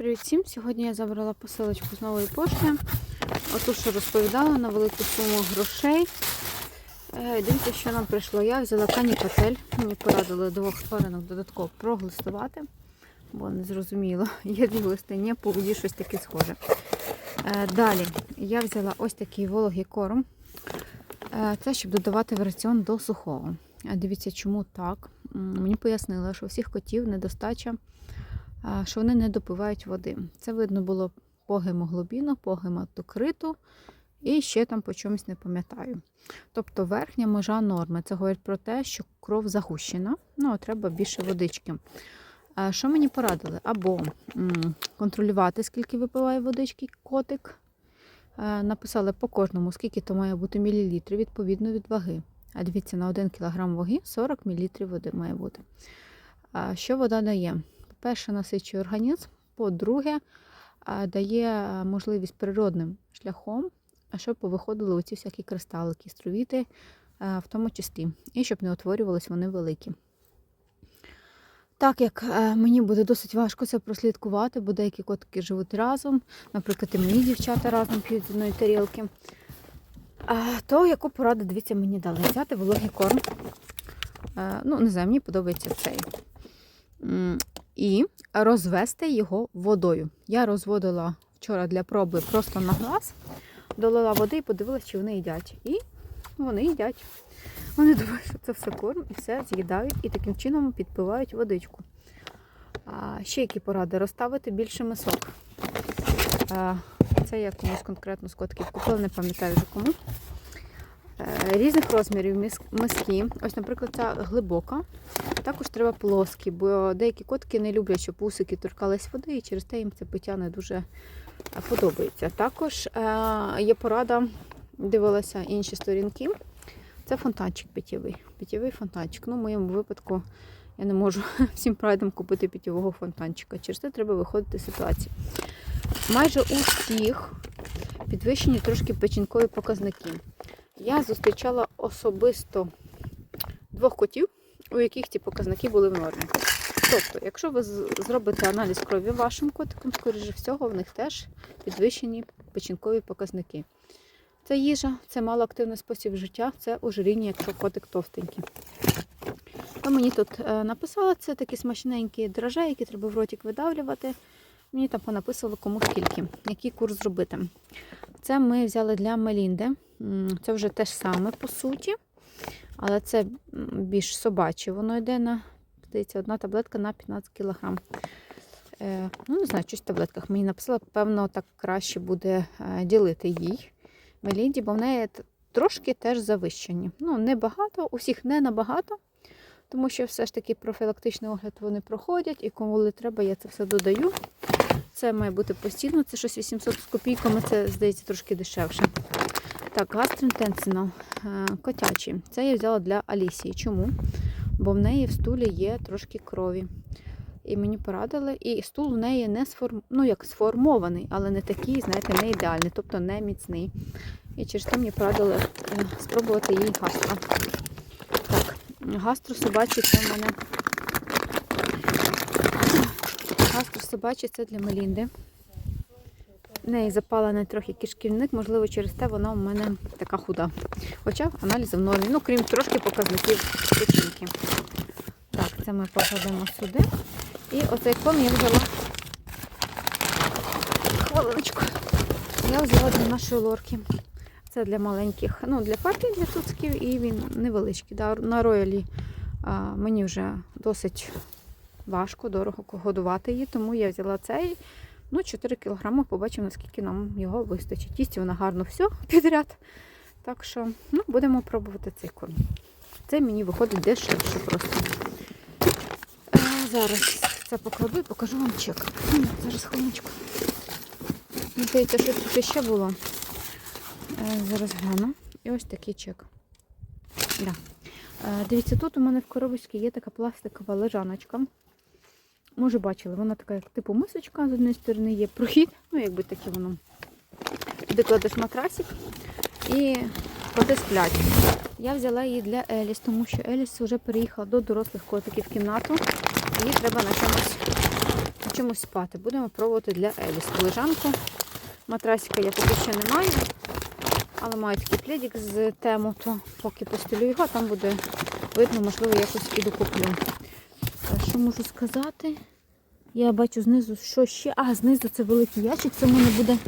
Привіт всім! Сьогодні я забрала посилочку з нової пошти. Отут що розповідала на велику суму грошей. Е, Дивіться, що нам прийшло. Я взяла канікатель. Мені порадили двох тваринок додатково проглистувати, бо не зрозуміло. Є дві глисти, ні, по воді щось таке схоже. Е, Далі я взяла ось такий вологий корм. Е, Це щоб додавати в раціон до сухого. Дивіться, чому так. Мені пояснили, що у всіх котів недостача що вони не допивають води. Це видно було по гемоглобіну, по гематокриту і ще там по чомусь не пам'ятаю. Тобто верхня межа норми. Це говорить про те, що кров загущена, ну, треба більше водички. Що мені порадили? Або контролювати, скільки випиває водички котик. Написали по кожному, скільки то має бути мілілітрів відповідно від ваги. А дивіться, на 1 кг ваги 40 мл води має бути. Що вода дає? По-перше, насичує організм, по-друге, дає можливість природним шляхом, щоб повиходили оці всякі кристалики, струвіти, в тому числі, і щоб не утворювались вони великі. Так як е, мені буде досить важко це прослідкувати, бо деякі котики живуть разом, наприклад, і мої дівчата разом п'ють з одної тарілки, то яку пораду, дивіться, мені дали взяти вологий корм. Е, Ну, не знаю, мені подобається цей. І розвести його водою. Я розводила вчора для проби просто на глаз, долила води і подивилася, чи вони їдять. І вони їдять. Вони думають, що це все корм і все з'їдають і таким чином підпивають водичку. А, ще які поради? Розставити більше мисок. А, це я комусь конкретно з котків купила, не пам'ятаю вже кому. Е, Різних розмірів мис- миски. Ось, наприклад, ця глибока. Також треба плоскі, бо деякі котки не люблять, щоб усики торкались води, і через те їм це пиття не дуже е, подобається. Також е, є порада, дивилася інші сторінки. Це фонтанчик питєвий. Питєвий фонтанчик. Ну, в моєму випадку я не можу всім прайдам купити питєвого фонтанчика. Через це треба виходити з ситуації. Майже у всіх підвищені трошки печінкові показники. Я зустрічала особисто двох котів, у яких ці показники були в нормі. Тобто, якщо ви зробите аналіз крові вашим котикам, скоріше всього, в них теж підвищені печінкові показники. Це їжа, це малоактивний спосіб життя, це ожиріння, якщо котик товстенький. То мені тут е, написали, це такі смачненькі драже, які треба в ротик видавлювати. Мені там понаписували кому скільки, який курс зробити. Це ми взяли для Мелінди. Це вже те ж саме по суті, але це більш собаче. Воно йде на, здається, одна таблетка на 15 кг. Е, ну, не знаю, щось в таблетках мені написала, певно, так краще буде е, ділити їй Мелінді, бо в неї трошки теж завищені. Ну, не багато, усіх не набагато, тому що все ж таки профілактичний огляд вони проходять, і коли треба, я це все додаю. Це має бути постійно, це щось 800 з копійками, це здається трошки дешевше. Так, гастроінтенсинал е, котячий. Це я взяла для Алісії. Чому? Бо в неї в стулі є трошки крові. І мені порадили, і стул в неї не сформ... ну, як сформований, але не такий, знаєте, не ідеальний, тобто не міцний. І через те мені порадили е, спробувати її гастро. Так, гастро собачий це в мене. Гастро собачий це для Мелінди. В неї запалений трохи кишківник, можливо, через те вона у мене така худа. Хоча аналізи в нормі. Ну, крім трошки показників печінки. Так, це ми покладемо сюди. І оцей корм я взяла. Хвилиночку. Я взяла для нашої лорки. Це для маленьких, ну, для папі, для туцьків, і він невеличкий. Да. На роялі а, мені вже досить важко, дорого годувати її, тому я взяла цей. Ну, 4 кг, побачимо, наскільки нам його вистачить. Їсть вона гарно все підряд. Так що ну, будемо пробувати цей корм. Це мені виходить дешевше просто. Е, зараз це покладу і покажу вам чек. Зараз хвилиночку. Здається, що тут ще було. Е, Зараз гляну. І ось такий чек. Да. Е, Дивіться, тут у мене в коробочці є така пластикова лежаночка. Може, бачили, вона така, як типу мисочка, з однієї сторони є прохід, ну, якби таке воно. Туди кладеш матрасик і коти сплять. Я взяла її для Еліс, тому що Еліс вже переїхала до дорослих котиків в кімнату. Їй треба на чомусь, на чимось спати. Будемо пробувати для Еліс. Лежанку. Матрасика я поки ще не маю. Але маю такий пледик з тему, то поки постелю його, там буде видно, можливо, якось і докуплю. Що можу сказати? Я бачу знизу, що ще. А, знизу це великий ящик, це в мене буде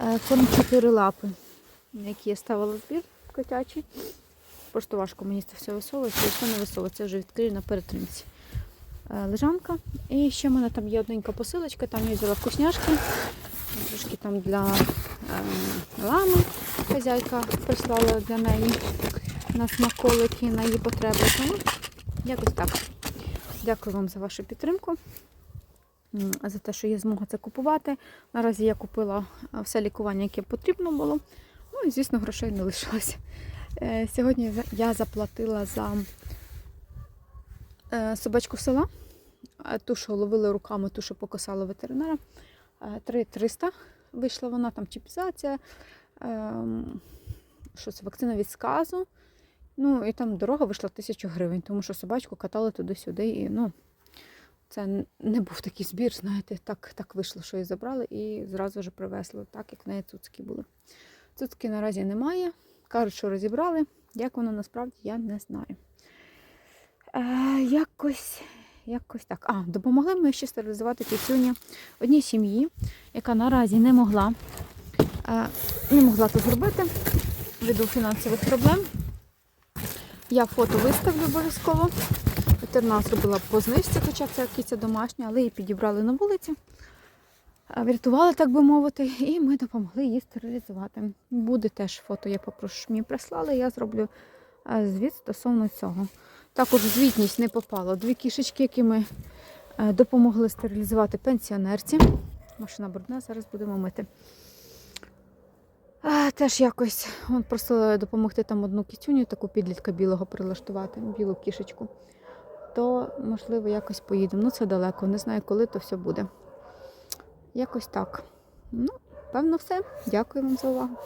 е, корм 4 лапи, які я ставила збір котячий. Просто важко мені це все висовується, якщо не висовується, вже відкрию на перетримці. Е, Лежанка. І ще в мене там є одненька посилочка, там я взяла вкусняшки. Трошки там для е, лами хазяйка прислала для неї на смаколики, на її потреби. Тому якось так. Дякую вам за вашу підтримку, за те, що є змога це купувати. Наразі я купила е, все лікування, яке потрібно було. Ну і, звісно, грошей не лишилося. Е, Сьогодні я заплатила за е, собачку села, ту, що ловили руками, ту, що покосала ветеринара. Е, 3300 вийшла вона, там чіпізація, ем, що це, вакцина від сказу. Ну, і там дорога вийшла 1000 гривень, тому що собачку катали туди-сюди. І, ну, це не був такий збір, знаєте, так, так вийшло, що її забрали і зразу ж привезли, так як в неї цуцки були. Цуцки наразі немає. Кажуть, що розібрали. Як воно насправді, я не знаю. Е, якось, якось так. А, допомогли ми ще стерилізувати кисюня одній сім'ї, яка наразі не могла, е, не могла це зробити ввиду фінансових проблем. Я фото виставлю обов'язково. Ветеринар зробила по знижці, хоча це киця домашня, але її підібрали на вулиці. Врятували, так би мовити, і ми допомогли її стерилізувати. Буде теж фото, я попрошу, мені прислали, я зроблю звіт стосовно цього. Також звітність не попало. Дві кішечки, які ми допомогли стерилізувати пенсіонерці. Машина брудна, зараз будемо мити. Теж якось Вон просила допомогти там одну кітюню, таку підлітка білого прилаштувати, білу кішечку. То, можливо, якось поїдемо. Ну, це далеко, не знаю, коли то все буде. Якось так. Ну, певно, все. Дякую вам за увагу.